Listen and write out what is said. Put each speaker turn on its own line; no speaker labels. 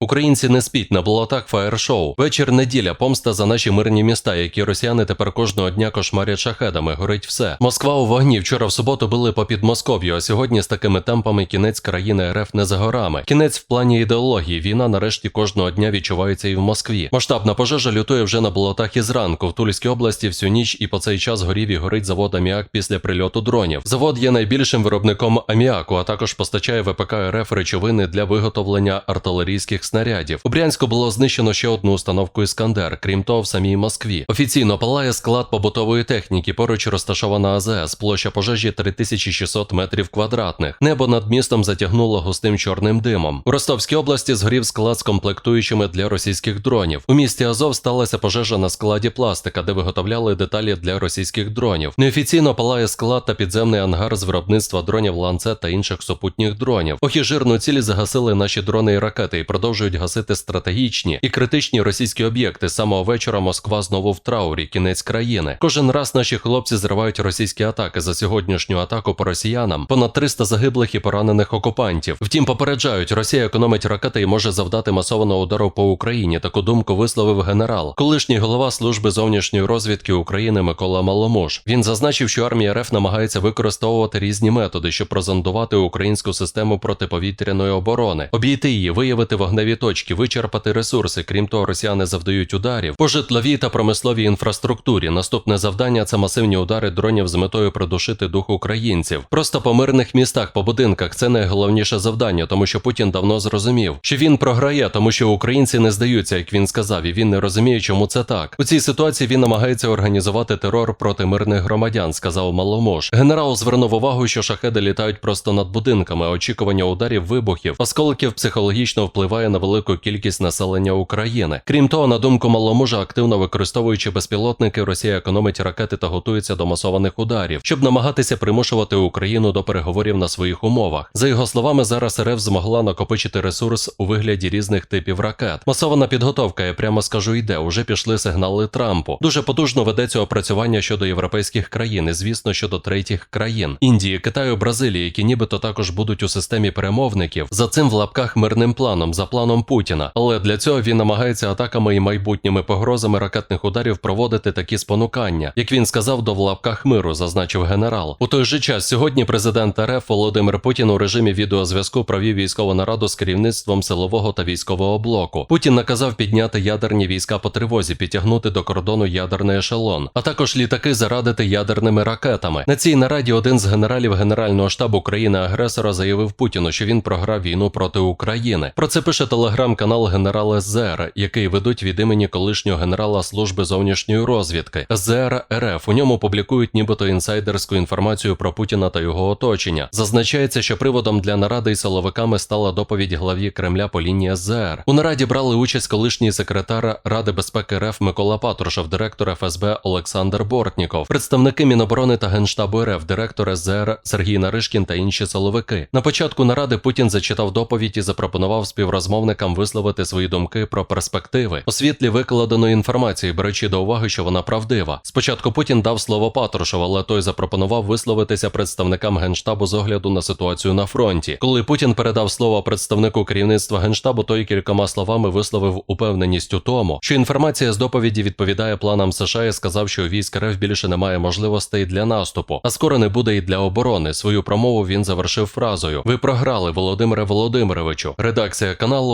Українці не спіть на болотах фаєр-шоу. Вечір неділя, помста за наші мирні міста, які росіяни тепер кожного дня кошмарять шахедами. Горить все. Москва у вогні. Вчора в суботу били по Підмосков'ю, а сьогодні з такими темпами кінець країни РФ не за горами. Кінець в плані ідеології. Війна нарешті кожного дня відчувається і в Москві. Масштабна пожежа лютує вже на болотах із ранку. В Тульській області всю ніч і по цей час горів і горить завод аміак після прильоту дронів. Завод є найбільшим виробником аміаку, а також постачає ВПК РФ речовини для виготовлення артилерійських снарядів. У Брянську було знищено ще одну установку Іскандер. Крім того, в самій Москві. Офіційно палає склад побутової техніки. Поруч розташована АЗС. Площа пожежі 3600 метрів квадратних. Небо над містом затягнуло густим чорним димом. У Ростовській області згорів склад з комплектуючими для російських дронів. У місті Азов сталася пожежа на складі пластика, де виготовляли деталі для російських дронів. Неофіційно палає склад та підземний ангар з виробництва дронів ланцет та інших супутніх дронів. Охі жирну цілі загасили наші дрони і ракети і продовжують гасити стратегічні і критичні російські об'єкти. Самого вечора Москва знову в траурі, кінець країни. Кожен раз наші хлопці зривають російські атаки за сьогоднішню атаку по росіянам. Понад 300 загиблих і поранених окупантів. Втім, попереджають, Росія економить ракети і може завдати масованого удару по Україні. Таку думку висловив генерал, колишній голова служби зовнішньої розвідки України Микола Маломуш. Він зазначив, що армія РФ намагається використовувати різні методи, щоб прозондувати українську систему протиповітряної оборони, обійти її, виявити вогневі точки, вичерпати ресурси. Крім того, росіяни завдають ударів по житловій та промисловій інфраструктурі. Наступне завдання це масивні удари дронів з метою придушити дух українців. Просто по мирних містах, по будинках це найголовніше завдання, тому що Путін давно зрозумів, що він програє, тому що українці не здаються, як він сказав, і він не розуміє, чому це так. У цій ситуації він намагається організувати терор проти мирних громадян, сказав Маломош. Генерал звернув увагу, що шахеди літають просто над будинками. Очікування ударів вибухів, осколків психологічно впливає на велику кількість населення України. Крім того, на думку Маломужа, активно використовуючи безпілотники, Росія економить ракети та готується до масованих ударів, щоб намагатися примушувати Україну до переговорів на своїх умовах. За його словами, зараз РФ змогла накопичити ресурс у вигляді різних типів ракет. Масована підготовка, я прямо скажу, йде. Уже пішли сигнали Трампу. Дуже потужно ведеться опрацювання щодо європейських країн, і звісно, щодо третіх країн Індії, Китаю, Бразилії, які нібито також будуть у системі перемовників за цим в лапках мирним планом, за планом Путіна. Але для цього він намагається атаками і майбутніми погрозами ракетних ударів проводити такі спонукання, як він сказав, до в лапках миру, зазначив генерал. У той же час сьогодні президент РФ Володимир Путін у режимі відеозв'язку провів військову нараду з керівництвом силового та військового блоку. Путін наказав підняти ядерні війська по тривозі, підтягнути до кордону ядерний ешелон, а також літаки зарадити ядерними ракетами. На цій нараді один з генералів Генерального штабу країни-агресора заявив Путіну, що він програв війну проти України. Про це пише телеграм-канал генерал СЗР, який ведуть від імені колишнього генерала служби зовнішньої розвідки СЗР РФ. У ньому публікують нібито інсайдерську інформацію про Путіна та його оточення. Зазначається, що приводом для наради із силовиками стала доповідь главі Кремля по лінії СЗР. У нараді брали участь колишній секретар Ради безпеки РФ Микола Патрушев, директор ФСБ Олександр Бортніков, представники Міноборони та Генштабу РФ, директор СЗР Сергій Наришкін та інші силовики. На початку наради Путін зачитав доповідь і запропонував співрозмовникам висловити свої думки про перспективи у світлі викладеної інформації, беручи до уваги, що вона правдива. Спочатку Путін дав слово Патрушеву, але той запропонував висловитися представникам генштабу з огляду на ситуацію на фронті. Коли Путін передав слово представнику керівництва генштабу, той кількома словами висловив упевненість у тому, що інформація з доповіді відповідає планам США і сказав, що у військ РФ більше немає можливостей для наступу, а скоро не буде і для оборони. Свою промову він завершив фразою: Ви програли, Володимире Володимировичу. Редакція каналу